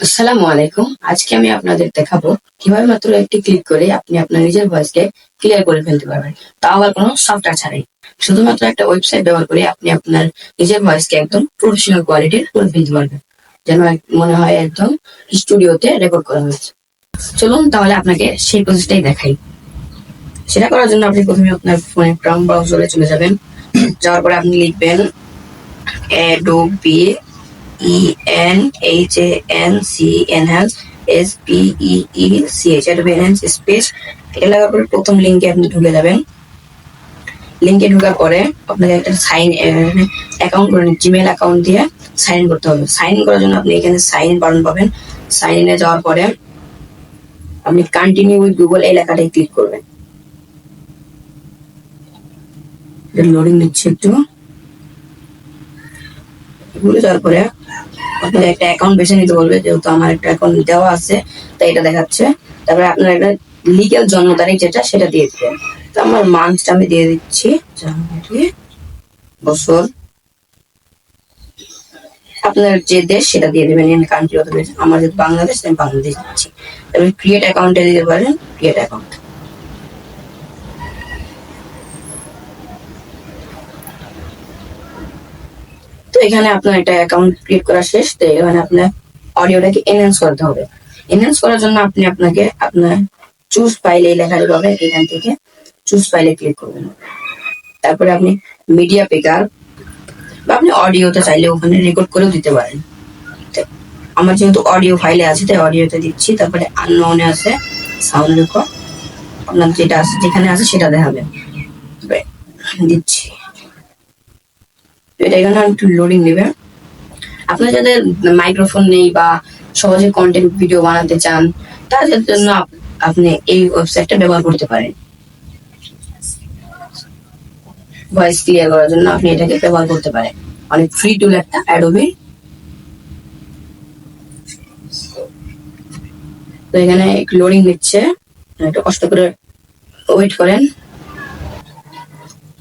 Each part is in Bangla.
আসসালামু আলাইকুম। আজকে আমি আপনাদের দেখাবো কীভাবে মাত্র একটি ক্লিক করে আপনি আপনার নিজের ভয়েসকে ক্লিয়ার করে ফেলতে পারবেন। তাও আবার কোনো সফটওয়্যার ছাড়াই। শুধুমাত্র একটা ওয়েবসাইট ব্যবহার করে আপনি আপনার নিজের ভয়েসকে একদম প্রফেশনাল কোয়ালিটির করে ফেলতে পারবেন যেন মনে হয় একদম স্টুডিওতে রেকর্ড করা হয়েছে। চলুন তাহলে আপনাকে সেই প্রসেসটাই দেখাই। সেটা করার জন্য আপনি প্রথমে আপনার ফোনে ক্রাউন ব্রাউজারে চলে যাবেন। যাওয়ার পরে আপনি লিখবেন Adobe E N H A N C enhance S P E E C H Adobe enhance space এটা লাগার পরে প্রথম লিঙ্কে আপনি ঢুকে যাবেন। লিঙ্কে ঢোকার পরে আপনাকে একটা সাইন অ্যাকাউন্ট করে জিমেল অ্যাকাউন্ট দিয়ে সাইন ইন করতে হবে। সাইন ইন করার জন্য আপনি এখানে সাইন ইন বাটন পাবেন। সাইন ইনে যাওয়ার পরে আপনি কন্টিনিউ উইথ গুগল এই লেখাটাই ক্লিক করবেন। লোডিং নিচ্ছে একটু। ভুলে যাওয়ার পরে আপনার একটা অ্যাকাউন্ট বেছে নিতে বলবে, যেহেতু আমার একটা অ্যাকাউন্ট দেওয়া আছে তাই এটা দেখাচ্ছে। তারপরে আপনার একটা লিগ্যাল জন্ম তারিখ যেটা, সেটা দিয়ে দিবেন তো আমার মান্থটা আমি দিয়ে দিচ্ছি। জানুয়ারি বছর। আপনার যে দেশ, সেটা দিয়ে দেবেন। ইন কান্ট্রি দেশ আমার যেহেতু বাংলাদেশ আমি বাংলাদেশ দিচ্ছি। তারপরে ক্রিয়েট অ্যাকাউন্টে দিতে পারেন ক্রিয়েট অ্যাকাউন্ট তো এখানে আপনার একটা অ্যাকাউন্ট ক্রিয়েট করা শেষ, তো এখানে আপনার অডিওটাকে এনহ্যান্স করতে হবে। এনহ্যান্স করার জন্য আপনি আপনাকে আপনার চুজ ফাইল এই লেখাটা পাবেন, এখান থেকে চুজ ফাইলে ক্লিক করবেন। তারপরে আপনি মিডিয়া পেকার বা আপনি অডিওতে চাইলে ওখানে রেকর্ড করেও দিতে পারেন। আমার যেহেতু অডিও ফাইলে আছে, তাই অডিওতে দিচ্ছি। তারপরে আননোনে আছে সাউন্ড রেকর্ড আপনার যেটা আছে, যেখানে আছে, সেটা দেখাবেন। দিচ্ছি। এটা এখানে একটু লোডিং নেবে। আপনার যাদের মাইক্রোফোন নেই বা সহজে কন্টেন্ট ভিডিও বানাতে চান তাদের জন্য আপনি এই ওয়েবসাইটটা ব্যবহার করতে পারেন। ভয়েস ক্লিয়ার করার জন্য আপনি এটাকে ব্যবহার করতে পারেন। অনেক ফ্রি টুল একটা অ্যাডোবি তো এখানে লোডিং নিচ্ছে। একটু কষ্ট করে ওয়েট করেন।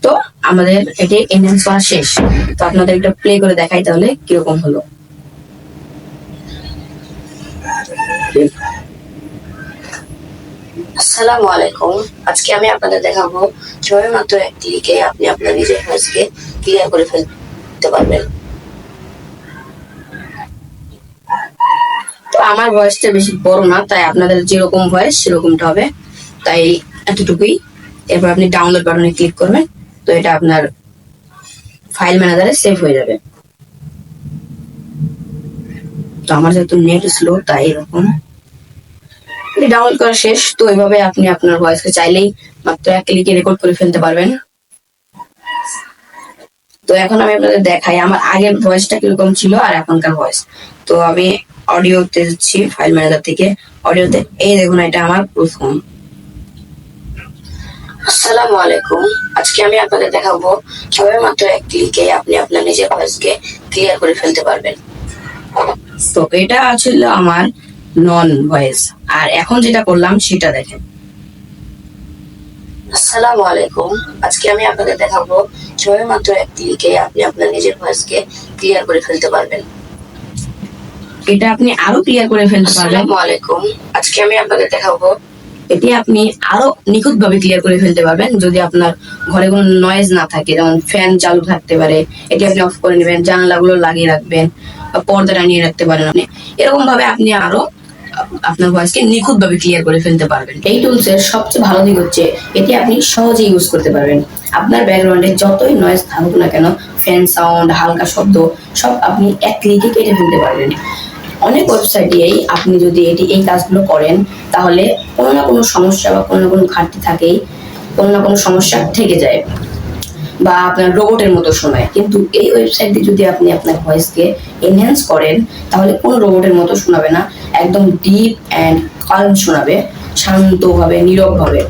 তো আমাদের এটি এনহ্যান্স করা শেষ। তো আপনাদের একটা প্লে করে দেখাই তাহলে কীরকম হলো। আসসালামু আলাইকুম। আজকে আমি আপনাদের দেখাবো কীভাবে মাত্র এক ক্লিকে আপনি আপনার নিজের ভয়েসকে ক্লিয়ার করে ফেলতে পারবেন। তো আমার ভয়েসটা বেশি বড় না তাই আপনাদের যেরকম ভয়েস সেরকমটা হবে। তাই এতটুকুই। এরপর আপনি ডাউনলোড বাটনে ক্লিক করবেন। তো এটা আপনার ফাইল ম্যানেজারে সেভ হয়ে যাবে। তো আমার যেহেতু নেট স্লো তাই এরকম। ডাউনলোড করা শেষ, তো এভাবে আপনি আপনার ভয়েসকে চাইলেই মাত্র এক ক্লিকে রেকর্ড করে ফেলতে পারবেন। তো এখন আমি আপনাদের দেখাই, আমার আগের ভয়েসটা কীরকম ছিল আর এখনকার ভয়েস তো আমি অডিওতে যাচ্ছি ফাইল ম্যানেজার থেকে। অডিওতে এই দেখুন, এটা আমার প্রথম আসসালামু আলাইকুম। আজকে আমি আপনাদের দেখাবো কীভাবে মাত্র এক ক্লিকে আপনি আপনার নিজের ভয়েসকে ক্লিয়ার করে ফেলতে পারবেন। তো এটা ছিল আমার নন ভয়েস আর এখন যেটা করলাম সেটা দেখেন। আসসালামু আলাইকুম। আজকে আমি আপনাদের দেখাবো কীভাবে মাত্র এক ক্লিকে আপনি আপনার নিজের ভয়েসকে ক্লিয়ার করে ফেলতে পারবেন। এটা আপনি আরও ক্লিয়ার করে ফেলতে পারবেন। আসসালামু আলাইকুম। আজকে আমি আপনাদের দেখাবো এটি আপনি আরও নিখুঁত ভাবে ক্লিয়ার করে ফেলতে পারবেন যদি আপনার ঘরে কোনো নয়েজ না থাকে, যেমন ফ্যান চালু থাকতে পারে, এটি আপনি অফ করে নেবেন, জানালাগুলো লাগিয়ে রাখবেন বা পর্দাটা নিয়ে রাখতে পারেন আপনি। এরকম ভাবে আপনি আরও আপনার ভয়েসকে নিখুঁত ভাবে ক্লিয়ার করে ফেলতে পারবেন। এই টুলস এর সবচেয়ে ভালো দিক হচ্ছে, এটি আপনি সহজে ইউজ করতে পারবেন। আপনার ব্যাকগ্রাউন্ডে যতই নয়েজ থাকুক না কেন ফ্যান সাউন্ড হালকা শব্দ, সব আপনি এক ক্লিকে কেটে ফেলতে পারবেন। অনেক ওয়েবসাইটেই আপনি যদি এটি, এই কাজগুলো করেন, তাহলে কোনো না কোনো সমস্যা বা কোনো না কোনো ঘাটতি থাকেই, কোনো না কোনো সমস্যা থেকে যায় বা আপনার রোবটের মতো শোনায় কিন্তু এই ওয়েবসাইট দিয়ে যদি আপনি আপনার ভয়েসকে এনহ্যান্স করেন, তাহলে কোনো রোবটের মতো শোনাবে না, একদম ডিপ অ্যান্ড কালম শোনাবে, শান্তভাবে নীরবভাবে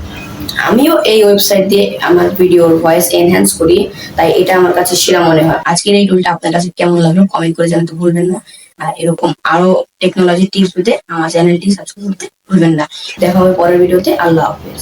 আমিও এই ওয়েবসাইট দিয়ে আমার ভিডিওর ভয়েস এনহ্যান্স করি, তাই এটা আমার কাছে সেরা মনে হয়। আজকের এই টুলটা আপনার কাছে কেমন লাগল কমেন্ট করে জানতে ভুলবেন না। আর এরকম আরও টেকনোলজি টিপস পেতে আমার চ্যানেলটি সাবস্ক্রাইব করতে ভুলবেন না। দেখা হবে পরের ভিডিওতে আল্লাহ হাফেজ।